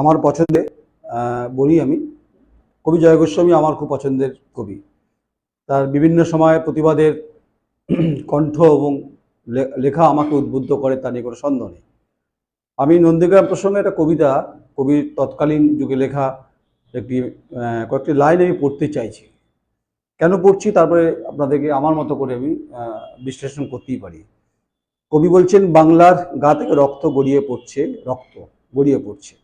আমার পছন্দে বলি আমি। কবি জয় গোস্বামী আমার খুব পছন্দের কবি। তার বিভিন্ন সময় প্রতিবাদের কণ্ঠ এবং লেখা আমাকে উদ্বুদ্ধ করে, তা নিয়ে কোনো সন্দেহ নেই। আমি নন্দীগ্রাম প্রসঙ্গে একটা কবিতা, কবির তৎকালীন যুগে লেখা একটি কয়েকটি লাইন আমি পড়তে চাইছি। কেন পড়ছি? তারপরে আপনাদেরকে আমার মতো করে আমি বিশ্লেষণ করতেই পারি। কবি বলছেন, বাংলার গা থেকে রক্ত গড়িয়ে পড়ছে, রক্ত গড়িয়ে পড়ছে।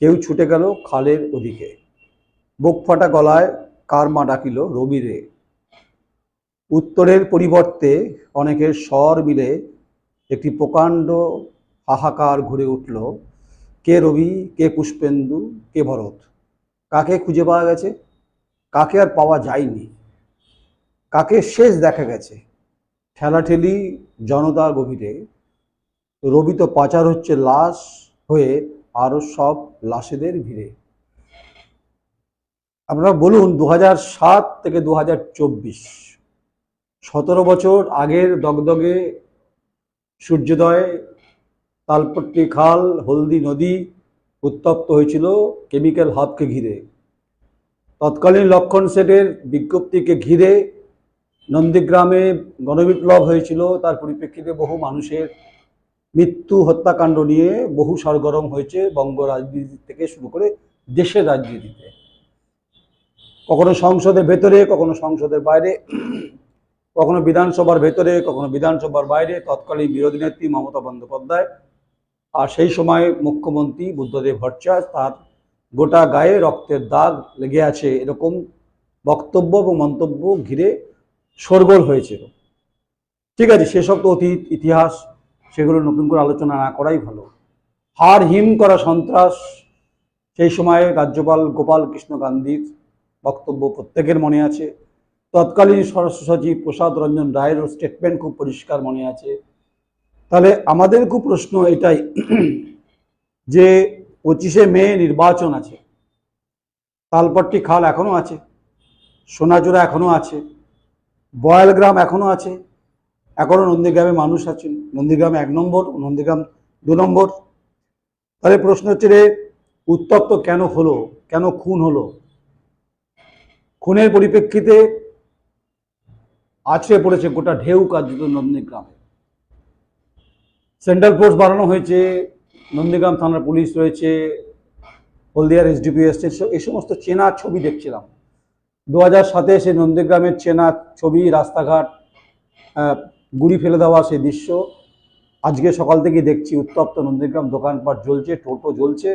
কেউ ছুটে গেল খালের ওদিকে। বুক ফাটা গলায় কার মা ডাকিল, রবি রে। উত্তরের পরিবর্তে অনেকের স্বর মিলে একটি প্রকাণ্ড হাহাকার ঘুরে উঠল, কে রবি, কে পুষ্পেন্দু, কে ভরত? কাকে খুঁজে পাওয়া গেছে? কাকে আর পাওয়া যায়নি? কাকে শেষ দেখা গেছে? ঠেলাঠেলি জনতার গভীরে। রবি তো পাচার হচ্ছে, লাশ হয়ে আরও সব লাশেদের ভিড়ে। আপনারা বলুন দু সাত থেকে দু হাজার চব্বিশ, সতেরো বছর আগের দগদগে সূর্যোদয়, তালপট্টি খাল, হলদি নদী উত্তপ্ত হয়েছিল কেমিক্যাল হাবকে ঘিরে। তৎকালীন লক্ষণ সেটের বিজ্ঞপ্তিকে ঘিরে নন্দীগ্রামে গণবিপ্লব হয়েছিল, তার পরিপ্রেক্ষিতে বহু মানুষের মৃত্যু হত্যাকাণ্ড নিয়ে বহু সরগরম হয়েছে বঙ্গ রাজনীতি থেকে শুরু করে দেশের রাজনীতিতে। কখনো সংসদের ভেতরে, কখনো সংসদের বাইরে, কখনো বিধানসভার ভেতরে, কখনো বিধানসভার বাইরে, তৎকালীন বিরোধী নেত্রী মমতা বন্দ্যোপাধ্যায় আর সেই সময় মুখ্যমন্ত্রী বুদ্ধদেব ভট্টাচার্য তার গোটা গায়ে রক্তের দাগ লেগে আছে এরকম বক্তব্য এবং মন্তব্য ঘিরে শোরগোল হয়েছিল। ঠিক আছে, সেসব তো অতীত, ইতিহাস সেগুলো নতুন করে আলোচনা না করাই ভালো। হার হিম করা সন্ত্রাস, সেই সময়ে রাজ্যপাল গোপাল কৃষ্ণ গান্ধীর বক্তব্য প্রত্যেকের মনে আছে। তৎকালীন স্বরাষ্ট্র সচিব প্রসাদ রঞ্জন রায়েরও স্টেটমেন্ট খুব পরিষ্কার মনে আছে। তাহলে আমাদের খুব প্রশ্ন এটাই, যে পঁচিশে মে নির্বাচন আছে। তালপট্টি খাল এখনও আছে সোনাচূড়া এখনও আছে, বয়ালগ্রাম এখনও আছে এখনও নন্দীগ্রামে মানুষ আছেন। নন্দীগ্রামে এক নম্বর, নন্দীগ্রাম দু নম্বর। তাহলে প্রশ্ন হচ্ছে রে, উত্তপ্ত কেন হলো? কেন খুন হলো? খুনের পরিপ্রেক্ষিতে আছড়ে পড়েছে গোটা ঢেউ কার্যত নন্দীগ্রামে। সেন্ট্রাল ফোর্স বাড়ানো হয়েছে, নন্দীগ্রাম থানার পুলিশ রয়েছে, হলদিয়ার এসডিপি এসছে এই সমস্ত চেনা ছবি দেখছিলাম। দু হাজার সাতে সে নন্দীগ্রামের চেনা ছবি, রাস্তাঘাট গুড়ি ফেলে দেওয়া সেই দৃশ্য। আজকে সকাল থেকে দেখছি উত্তপ্ত নন্দীগ্রাম দোকানপাট জ্বলছে, টোটো জ্বলছে।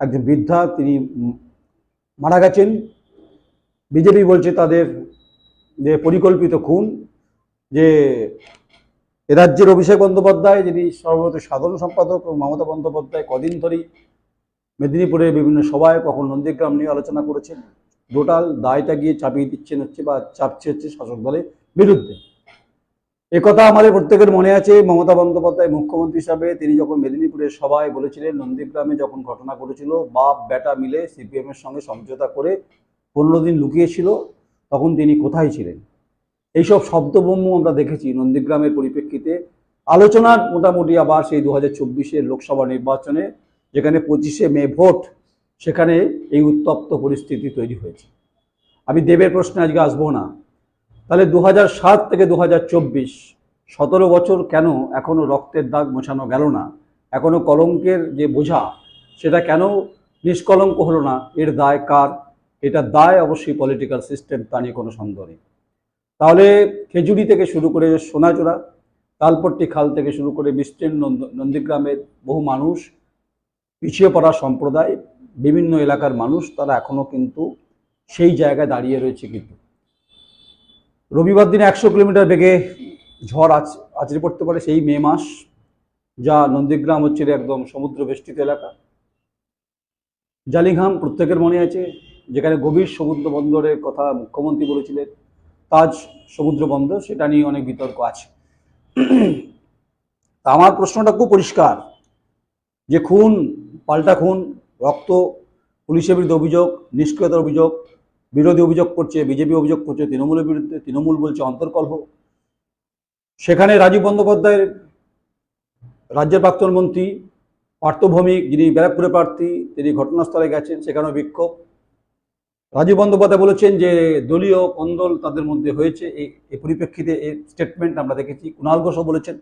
একজন বৃদ্ধা, তিনি মারা গেছেন। বিজেপি বলছে তাদের যে পরিকল্পিত খুন, যে রাজ্যের অভিষেক বন্দ্যোপাধ্যায়, যিনি সর্বত সাধারণ সম্পাদক, এবং মমতা বন্দ্যোপাধ্যায় কদিন ধরেই মেদিনীপুরের বিভিন্ন সভায় কখন নন্দীগ্রাম নিয়ে আলোচনা করেছেন। টোটাল দায়টা গিয়ে চাপিয়ে দিচ্ছেন হচ্ছে বা চাপছে হচ্ছে শাসক দলের বিরুদ্ধে। একথা আমাদের প্রত্যেকের মনে আছে। মমতা বন্দ্যোপাধ্যায় মুখ্যমন্ত্রী হিসাবে তিনি যখন মেদিনীপুরের সভায় বলেছিলেন, নন্দীগ্রামে যখন ঘটনা ঘটেছিল, বাপ, বেটা মিলে সিপিএম এর সঙ্গে সমঝোতা করে পনেরো দিন লুকিয়েছিল, তখন তিনি কোথায় ছিলেন? এইসব শব্দবম্য আমরা দেখেছি নন্দীগ্রামের পরিপ্রেক্ষিতে। আলোচনার মোটামুটি আবার সেই দু হাজার চব্বিশের লোকসভা নির্বাচনে, যেখানে পঁচিশে মে ভোট, সেখানে এই উত্তপ্ত পরিস্থিতি তৈরি হয়েছে। আমি দেবের প্রশ্নে আজকে আসব না। তাহলে দু সাত থেকে দু হাজার চব্বিশ, সতেরো বছর কেন এখনও রক্তের দাগ মোছানো গেল না? এখনও কলঙ্কের যে বোঝা, সেটা কেন নিষ্কলঙ্ক হলো না? এর দায় কার? এটা দায় অবশ্যই পলিটিক্যাল সিস্টেম তা নিয়ে কোনো সন্দেহ নেই। তাহলে খেজুরি থেকে শুরু করে সোনাচূড়া, তালপট্টি খাল থেকে শুরু করে বিস্তীর্ণ নন্দ- নন্দীগ্রামের বহু মানুষ পিছিয়ে পড়া সম্প্রদায়, বিভিন্ন এলাকার মানুষ, তারা এখনও কিন্তু সেই জায়গায় দাঁড়িয়ে রয়েছে কিন্তু। রবিবার দিনে একশো কিলোমিটার বেগে ঝড় আছ, আছড়ে পড়তে পারে সেই মে মাস, যা নন্দীগ্রাম হচ্ছে একদম সমুদ্র বেষ্টিত এলাকা। জালিঘাম প্রত্যেকের মনে আছে, যেখানে গভীর সমুদ্র বন্দরের কথা মুখ্যমন্ত্রী বলেছিলেন, তাজ সমুদ্র বন্দর, সেটা নিয়ে অনেক বিতর্ক আছে। আমার প্রশ্নটা খুব পরিষ্কার, যে খুন, পাল্টা খুন, রক্ত, পুলিশের বিরুদ্ধে অভিযোগ, নিষ্ক্রিয়তার অভিযোগ বিরোধী অভিযোগ করছে, বিজেপি অভিযোগ করছে, তৃণমূলের বিরুদ্ধে, তৃণমূল বলছে অন্তর্কলহ সেখানে রাজীব বন্দ্যোপাধ্যায়ের রাজ্যের প্রাক্তন মন্ত্রী পার্থভৌমিক যিনি ব্যারাকপুরে প্রার্থী, তিনি ঘটনাস্থলে গেছেন, সেখানেও বিক্ষোভ। রাজীব বন্দ্যোপাধ্যায় বলেছেন যে দলীয় কন্দল তাদের মধ্যে হয়েছে এই পরিপ্রেক্ষিতে এই স্টেটমেন্ট আমরা দেখেছি। কুণাল ঘোষও বলেছেন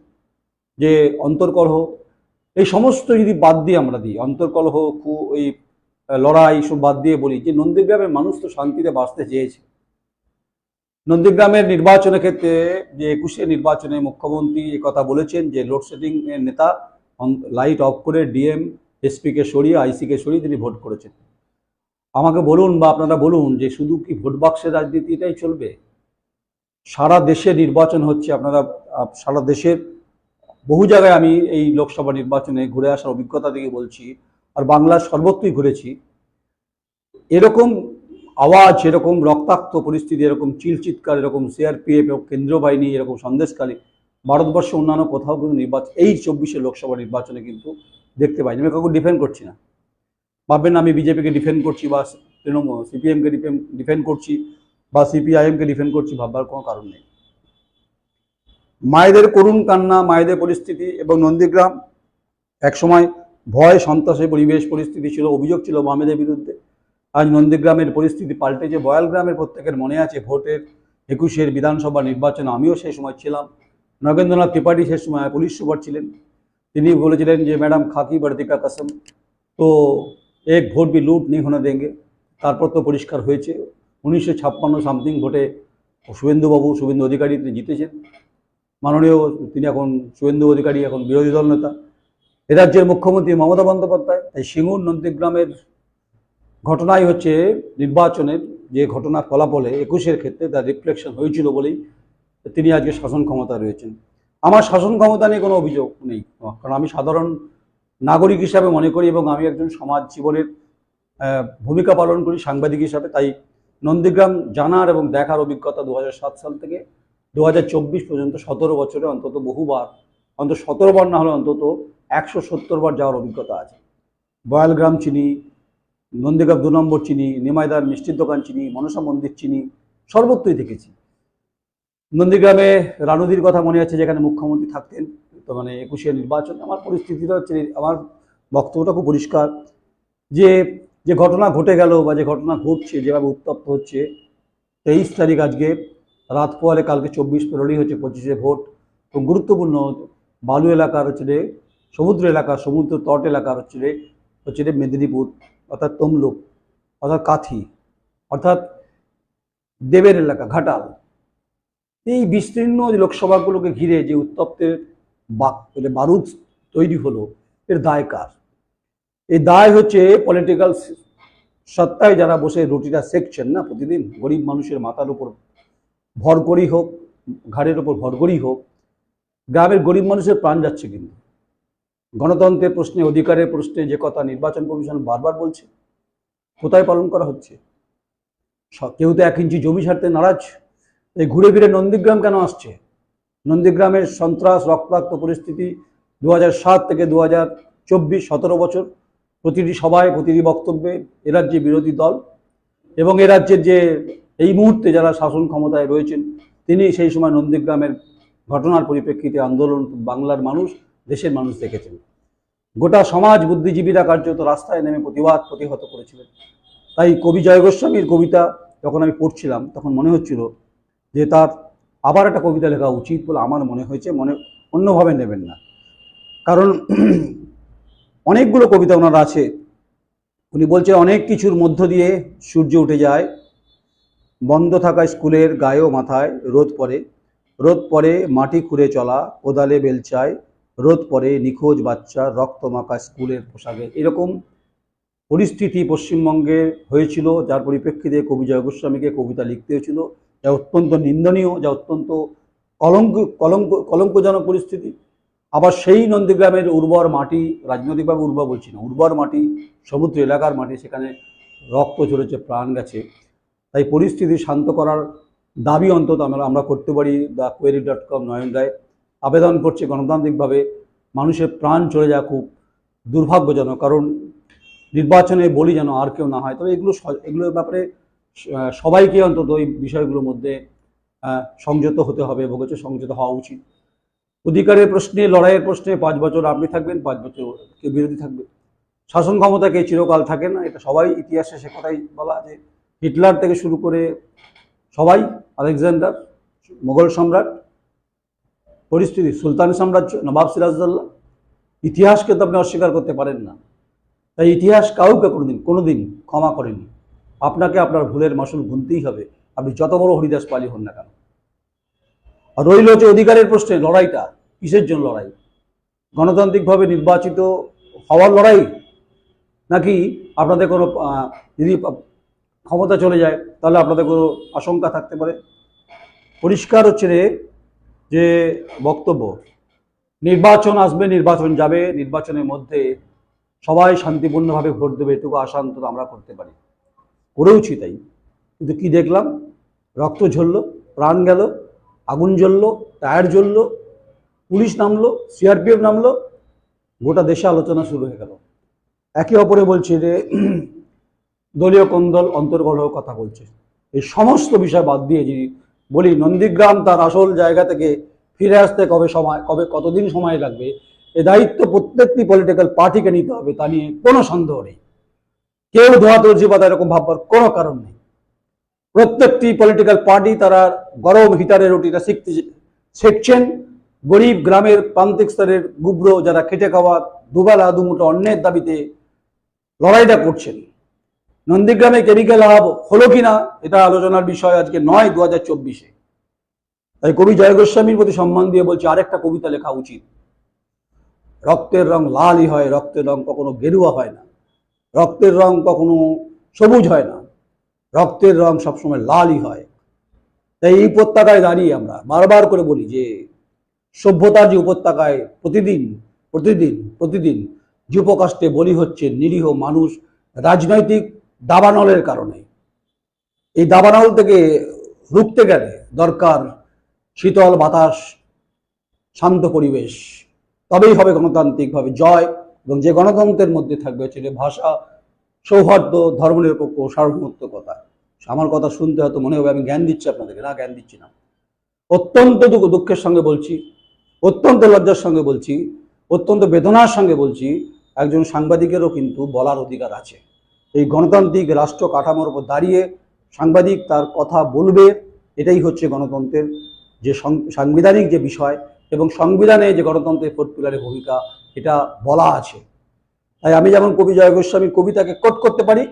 যে অন্তর্কলহ এই সমস্ত যদি বাদ দিয়ে আমরা দিই অন্তর্কলহ এই লড়াই সব বাদ দিয়ে বলি যে নন্দীগ্রামের মানুষ তো শান্তিতে বাঁচতে চেয়েছে। নন্দীগ্রামের নির্বাচনের ক্ষেত্রে যে একুশে নির্বাচনে মুখ্যমন্ত্রী কথা বলেছেন যে লোডশেডিং এর নেতা লাইট অফ করে ডিএম, এসপিকে সরিয়ে আইসিকে সরিয়ে তিনি ভোট করেছেন। আমাকে বলুন বা আপনারা বলুন যে শুধু কি ভোট বাক্সের রাজনীতিটাই চলবে? সারা দেশে নির্বাচন হচ্ছে, আপনারা সারা দেশের বহু জায়গায় আমি এই লোকসভা নির্বাচনে ঘুরে আসার অভিজ্ঞতা থেকে বলছি। আর বাংলার সর্বত্রই ঘুরেছি। এরকম আওয়াজ, এরকম রক্তাক্ত পরিস্থিতি, এরকম চিলচিৎকার এরকম সিআরপিএফ এবং কেন্দ্রীয় বাহিনী এরকম সন্দেশকালী ভারতবর্ষে অন্যান্য কোথাও কিন্তু নির্বাচন, এই চব্বিশে লোকসভা নির্বাচনে কিন্তু দেখতে পাইনি। আমি কাউকে ডিফেন্ড করছি না। ভাববেন আমি বিজেপিকে ডিফেন্ড করছি বা তৃণমূল সিপিএমকে ডিফেন্ড ডিফেন্ড করছি বা সিপিআইএমকে ডিফেন্ড করছি, ভাববার কোনো কারণ নেই। মায়েদের করুণ কান্না, মায়েদের পরিস্থিতি এবং নন্দীগ্রাম, একসময় ভয় সন্ত্রাসের পরিবেশ, পরিস্থিতি ছিল, অভিযোগ ছিল বামেদের বিরুদ্ধে। আজ নন্দীগ্রামের পরিস্থিতি পাল্টেছে, বয়াল গ্রামের প্রত্যেকের মনে আছে ভোটের একুশের বিধানসভা নির্বাচন আমিও সেই সময় ছিলাম। নগেন্দ্রনাথ ত্রিপাঠী সে সময় পুলিশ সুপার ছিলেন। তিনি বলেছিলেন যে, ম্যাডাম, খাকি বর্দিকা কাসম, তো এক ভোট বি লুট নেই হোনে দেঙ্গে। তারপর তো পরিষ্কার হয়েছে। উনিশশো ছাপ্পান্ন সামথিং ভোটে শুভেন্দুবাবু, শুভেন্দু অধিকারী তিনি জিতেছেন। মাননীয়, তিনি এখন শুভেন্দু অধিকারী, এখন বিরোধী দল নেতা। রাজ্যের মুখ্যমন্ত্রী মমতা বন্দ্যোপাধ্যায়, তাই সিঙ্গুর নন্দীগ্রামের ঘটনাই হচ্ছে নির্বাচনের যে ঘটনা ফলাফলে একুশের ক্ষেত্রে তার রিফ্লেকশন হয়েছিল বলেই তিনি আজকে শাসন ক্ষমতা রয়েছেন। আমার শাসন ক্ষমতা নিয়ে কোনো অভিযোগ নেই, কারণ আমি সাধারণ নাগরিক হিসাবে মনে করি এবং আমি একজন সমাজ জীবনের ভূমিকা পালন করি সাংবাদিক হিসাবে, তাই নন্দীগ্রাম জানার এবং দেখার অভিজ্ঞতা দু হাজার সাত সাল থেকে দু হাজার চব্বিশ পর্যন্ত সতেরো বছরে অন্তত বহুবার, অন্তত সতেরো বার না হলে অন্তত একশো সত্তর বার যাওয়ার অভিজ্ঞতা আছে। বয়ালগ্রাম চিনি, নন্দীগ্রাম দু নম্বর চিনি, নিমাইদার মিষ্টির দোকান চিনি, মনসা মন্দির চিনি, সর্বত্রই দেখেছি। নন্দীগ্রামে রানুদির কথা মনে আছে যেখানে মুখ্যমন্ত্রী থাকতেন, তো মানে একুশে নির্বাচন, আমার পরিস্থিতিটা হচ্ছে আমার বক্তব্যটা খুব পরিষ্কার যে যে ঘটনা ঘটে গেল বা যে ঘটনা ঘটছে, যেভাবে উত্তপ্ত হচ্ছে, তেইশ তারিখ আজকে রাত পোয়ালে কালকে চব্বিশ ফেব্রুয়ারি হচ্ছে পঁচিশে ভোট তো গুরুত্বপূর্ণ বালু এলাকার হচ্ছে সমুদ্র এলাকা, সমুদ্র তট এলাকার হচ্ছে রে, হচ্ছে মেদিনীপুর, অর্থাৎ তমলুক, অর্থাৎ কাথি, অর্থাৎ দেবের এলাকা, ঘাটাল। এই বিস্তীর্ণ যে লোকসভাগুলোকে ঘিরে যে উত্তপ্তের মানে বারুদ তৈরি হলো, এর দায় কার? এই দায় হচ্ছে পলিটিক্যাল সত্তায় যারা বসে রুটিটা সেকছেন না প্রতিদিন, গরিব মানুষের মাথার উপর ভর করি হোক, ঘাড়ের উপর ভর করি হোক, গ্রামের গরিব মানুষের প্রাণ যাচ্ছে কিন্তু। গণতন্ত্রের প্রশ্নে, অধিকারের প্রশ্নে যে কথা নির্বাচন কমিশন বারবার বলছে, কোথায় পালন করা হচ্ছে? কেউ তো এক ইঞ্চি জমি ছাড়তে নারাজ। এই ঘুরে ফিরে নন্দীগ্রাম কেন আসছে? নন্দীগ্রামের সন্ত্রাস, রক্তাক্ত পরিস্থিতি দু সাত থেকে দু হাজার চব্বিশ সতেরো বছর, প্রতিটি সভায়, প্রতিটি বক্তব্যে এ রাজ্যে বিরোধী দল এবং এ রাজ্যের যে এই মুহূর্তে যারা শাসন ক্ষমতায় রয়েছেন, তিনি সেই সময় নন্দীগ্রামের ঘটনার পরিপ্রেক্ষিতে আন্দোলন, বাংলার মানুষ দেশের মানুষ দেখেছেন। গোটা সমাজ বুদ্ধিজীবীরা কার্যত রাস্তায় নেমে প্রতিবাদ প্রতিহত করেছিলেন। তাই কবি জয় গোস্বামীর কবিতা যখন আমি পড়ছিলাম, তখন মনে হচ্ছিল যে তার আবার একটা কবিতা লেখা উচিত বলে আমার মনে হয়েছে, মনে অন্যভাবে নেবেন না। কারণ অনেকগুলো কবিতা ওনার আছে। উনি বলছে অনেক কিছুর মধ্য দিয়ে সূর্য উঠে যায়, বন্ধ থাকা স্কুলের গায়েও মাথায় রোদ পড়ে রোদ পড়ে মাটি খুঁড়ে চলা, কোদালে বেলচায় রোদ পরে নিখোঁজ বাচ্চার রক্তমাখা স্কুলের পোশাকে। এরকম পরিস্থিতি পশ্চিমবঙ্গে হয়েছিল, যার পরিপ্রেক্ষিতে কবি জয় গোস্বামীকে কবিতা লিখতে হয়েছিল, যা অত্যন্ত নিন্দনীয়, যা অত্যন্ত কলঙ্ক কলঙ্ক, কলঙ্কজনক পরিস্থিতি। আবার সেই নন্দীগ্রামের উর্বর মাটি, রাজনৈতিকভাবে উর্বর বলছি না, উর্বর মাটি, সমুদ্র এলাকার মাটি, সেখানে রক্ত ঝরেছে, প্রাণ গেছে। তাই পরিস্থিতি শান্ত করার দাবি অন্তত আমরা আমরা করতে পারি। The query dot com Nayan Roy আবেদন করছে গণতান্ত্রিকভাবে, মানুষের প্রাণ চলে যাওয়া খুব দুর্ভাগ্যজনক। কারণ নির্বাচনে বলি যেন আর কেউ না হয়, তবে এগুলো এগুলোর ব্যাপারে সবাইকে অন্তত এই বিষয়গুলোর মধ্যে সংযত হতে হবে বলেছে সংযত হওয়া উচিত। অধিকারের প্রশ্নে, লড়াইয়ের প্রশ্নে পাঁচ বছর আপনি থাকবেন, পাঁচ বছর কেউ বিরোধী থাকবে। শাসন ক্ষমতা কে চিরকাল থাকে না, এটা সবাই ইতিহাসে সে কথাই বলা যে, হিটলার থেকে শুরু করে সবাই, আলেকজান্ডার, মোগল সম্রাট পরিস্থিতি, সুলতান সাম্রাজ্য, নবাব সিরাজদৌল্লা ইতিহাসকে তো আপনি অস্বীকার করতে পারেন না। তাই ইতিহাস কাউকে কোনোদিন কোনোদিন ক্ষমা করেনি। আপনাকে আপনার ভুলের মাসুল গুনতেই হবে। আপনি যত বড় হরিদাস পালি হন না কেন? আর রইল যে অধিকারের প্রশ্নে লড়াইটা। কিসের জন্য লড়াই? গণতান্ত্রিকভাবে নির্বাচিত হওয়ার লড়াই? নাকি আপনাদের কোনো যদি ক্ষমতা চলে যায়, তাহলে আপনাদের কোনো আশঙ্কা থাকতে পারে? পরিষ্কার হচ্ছে রে যে বক্তব্য, নির্বাচন আসবে, নির্বাচন যাবে, নির্বাচনের মধ্যে সবাই শান্তিপূর্ণভাবে ভোট দেবে এটুকু আশা অন্তত আমরা করতে পারি। করেওছি তাই। কিন্তু কি দেখলাম? রক্ত ঝরলো, প্রাণ গেল, আগুন জ্বললো, টায়ার জ্বললো, পুলিশ নামলো, সিআরপিএফ নামলো, গোটা দেশে আলোচনা শুরু হয়ে গেল। একে অপরে বলছে যে, দলীয় কোন্দল অন্তর্গত কথা বলছে। এই সমস্ত বিষয় বাদ দিয়ে যদি বলি, নন্দীগ্রাম তার আসল জায়গা থেকে ফিরে আসতে কবে সময়, কবে কতদিন সময় লাগবে? এ দায়িত্ব প্রত্যেকটি পলিটিক্যাল পার্টিকে নিতে হবে, তা নিয়ে কোনো সন্দেহ নেই। কেউ ধোয়া তুলসী পাতা এরকম ভাববার কোনো কারণ নেই। প্রত্যেকটি পলিটিক্যাল পার্টি তারা গরম হিটারের রুটিটা শিখতে শিখছেন। গরিব গ্রামের প্রান্তিক স্তরের গুব্র যারা খেটে খাওয়া দুবেলা দুমুটো অন্যের দাবিতে লড়াইটা করছেন। নন্দীগ্রামে কেমিক্যাল হাব হলো কিনা, এটা আলোচনার বিষয় আজকে নয় দু হাজার চব্বিশে। তাই কবি জয় গোস্বামীর প্রতি সম্মান দিয়ে বলছি, আরেকটা কবিতা লেখা উচিত। রক্তের রং লালই হয়, রক্তের রং কখনো গেরুয়া হয় না। রক্তের রং কখনো সবুজ হয় না। রক্তের রং সবসময় লালই হয়। তাই এই উপত্যকায় দাঁড়িয়ে আমরা বারবার করে বলি যে সভ্যতার যে উপত্যকায় প্রতিদিন প্রতিদিন প্রতিদিন যুপকাষ্টে বলি হচ্ছে নিরীহ মানুষ, রাজনৈতিক দাবানলের কারণে। এই দাবানল থেকে রুখতে গেলে দরকার শীতল বাতাস, শান্ত পরিবেশ। তবেই হবে গণতান্ত্রিকভাবে জয় এবং যে গণতন্ত্রের মধ্যে থাকবে যে ভাষা, সৌহার্দ্য, ধর্মনিরপেক্ষ, সার্বভৌমত্বকতা। আমার কথা শুনতে হয়তো মনে হবে, আমি জ্ঞান দিচ্ছি আপনাদেরকে, না, জ্ঞান দিচ্ছি না। অত্যন্ত দুঃখ, দুঃখের সঙ্গে বলছি, অত্যন্ত লজ্জার সঙ্গে বলছি, অত্যন্ত বেদনার সঙ্গে বলছি, একজন সাংবাদিকেরও কিন্তু বলার অধিকার আছে। এই গণতান্ত্রিক রাষ্ট্র কাঠামোর উপর দাঁড়িয়ে সাংবাদিক তার কথা বলবে, এটাই হচ্ছে গণতন্ত্রের যে সাংবিধানিক যে বিষয় এবং সংবিধানে যে গণতন্ত্রের ফোর্থ পিলারের ভূমিকা, এটা বলা আছে। তাই আমি যেমন কবি জয় গোস্বামীর কবিতাকে কোট করতে পারি,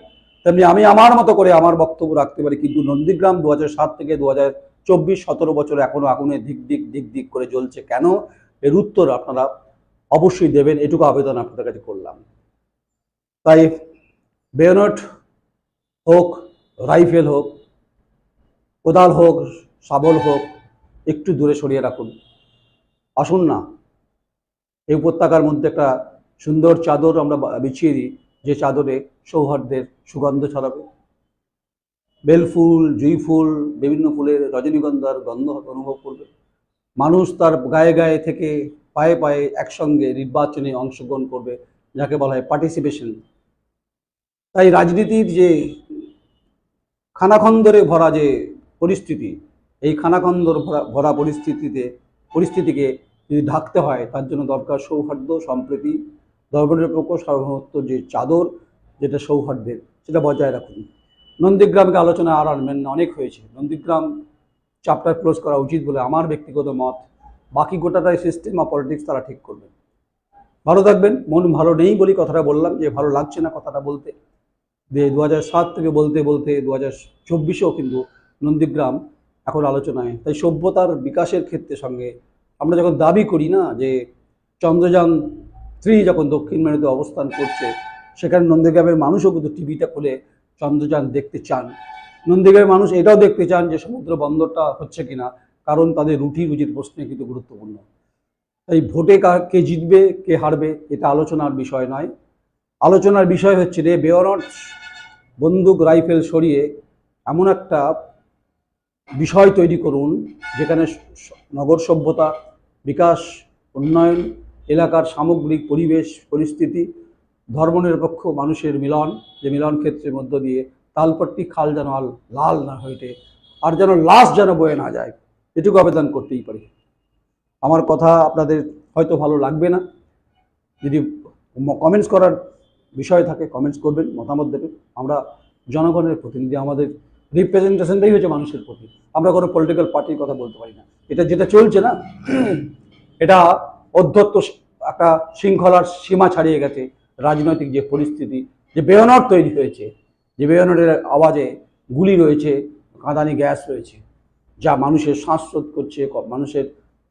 তেমনি আমি আমার মতো করে আমার বক্তব্য রাখতে পারি। কিন্তু নন্দীগ্রাম দু থেকে দু হাজার চব্বিশ সতেরো বছর এখনও আগুনে দিক দিক দিক দিক করে জ্বলছে কেন? এর উত্তর আপনারা অবশ্যই দেবেন। এটুকু আবেদন আপনাদের কাছে করলাম। তাই বেয়নট হোক, রাইফেল হোক, কোদাল হোক, শাবল হোক, একটু দূরে সরিয়ে রাখুন। আসুন না। এই উপত্যকার মধ্যে একটা সুন্দর চাদর আমরা বিছিয়ে দিই, যে চাদরে সৌহার্দ্যের সুগন্ধ ছড়াবে। বেলফুল জুঁই ফুল, বিভিন্ন ফুলের রজনীগন্ধার গন্ধ অনুভব করবে। মানুষ তার গায়ে গায়ে থেকে পায়ে পায়ে একসঙ্গে নির্বাচনে অংশগ্রহণ করবে, যাকে বলা হয় পার্টিসিপেশন তাই রাজনীতির যে খানাখন্দরে ভরা যে পরিস্থিতি, এই খানাখন্দর ভরা ভরা পরিস্থিতিতে, পরিস্থিতিকে যদি ঢাকতে হয়, তার জন্য দরকার সৌহার্দ্য, সম্প্রীতি। ধর্মনিরপেক্ষ সার্বভৌমত্ব যে চাদর, যেটা সৌহার্দ্যের, সেটা বজায় রাখুন। নন্দীগ্রামকে আলোচনা আর আনবেন না অনেক হয়েছে। নন্দীগ্রাম চ্যাপ্টার ক্লোজ করা উচিত বলে আমার ব্যক্তিগত মত। বাকি গোটাটাই সিস্টেম আর পলিটিক্স তারা ঠিক করবেন ভালো থাকবেন। মন ভালো নেই বলি কথাটা বললাম। যে ভালো লাগছে না কথাটা বলতে দিয়ে দু থেকে বলতে বলতে দু হাজার চব্বিশেও কিন্তু নন্দীগ্রাম এখন আলোচনায়। তাই সভ্যতার বিকাশের ক্ষেত্রে সঙ্গে আমরা যখন দাবি করি না যে চন্দ্রযান থ্রি যখন দক্ষিণ মেরুতে অবস্থান করছে, সেখানে নন্দীগ্রামের মানুষও কিন্তু টিভিটা খুলে চন্দ্রযান দেখতে চান। নন্দীগ্রামের মানুষ এটাও দেখতে চান যে সমুদ্র বন্দরটা হচ্ছে কিনা, কারণ তাদের রুটি রুজির প্রশ্নে কিন্তু গুরুত্বপূর্ণ। তাই ভোটে কে জিতবে, কে হারবে, এটা আলোচনার বিষয় নয়। আলোচনার বিষয় হচ্ছে রে বেয়নট বন্দুক, রাইফেল সরিয়ে এমন একটা বিষয় তৈরি করুন যেখানে নগর সভ্যতা, বিকাশ, উন্নয়ন, এলাকার সামগ্রিক পরিবেশ, পরিস্থিতি, ধর্মনিরপেক্ষ মানুষের মিলন, যে মিলন ক্ষেত্রের মধ্য দিয়ে তালপট্টি খাল যেন আর লাল না হইতে আর যেন লাশ যেন বয়ে না যায়, এটুকু আবেদন করতেই পারি। আমার কথা আপনাদের হয়তো ভালো লাগবে না। যদি কমেন্টস করার বিষয় থাকে কমেন্টস করবেন, মতামত দেবেন। আমরা জনগণের প্রতিনিধি, আমাদের রিপ্রেজেন্টেশনটাই হচ্ছে মানুষের প্রতি। আমরা কোনো পলিটিক্যাল পার্টির কথা বলতে পারি না। এটা যেটা চলছে না, এটা অধ্যত্ত একটা শৃঙ্খলার সীমা ছাড়িয়ে গেছে। রাজনৈতিক যে পরিস্থিতি, যে বেয়নট তৈরি হয়েছে, যে বেয়নটের আওয়াজে গুলি রয়েছে, কাঁদানি গ্যাস রয়েছে, যা মানুষের শ্বাসরোধ করছে মানুষের,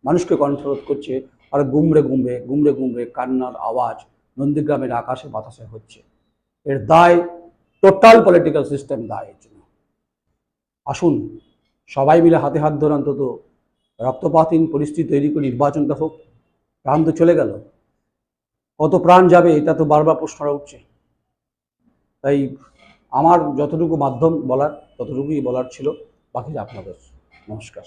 মানুষকে কণ্ঠরোধ করছে, আর গুমড়ে গুমড়ে গুমড়ে গুমড়ে কান্নার আওয়াজ নন্দীগ্রামের আকাশে বাতাসে হচ্ছে। এর দায় টোটাল পলিটিক্যাল সিস্টেম দায় এর জন্য। আসুন, সবাই মিলে হাতে হাত ধরে অন্তত রক্তপাতহীন পরিস্থিতি তৈরি করে নির্বাচনটা হোক। প্রাণ তো চলে গেল। কত প্রাণ যাবে এটা তো বারবার প্রশ্নটা উঠছে তাই আমার যতটুকু মাধ্যম বলার, ততটুকুই বলার ছিল। বাকি আপনাদের নমস্কার।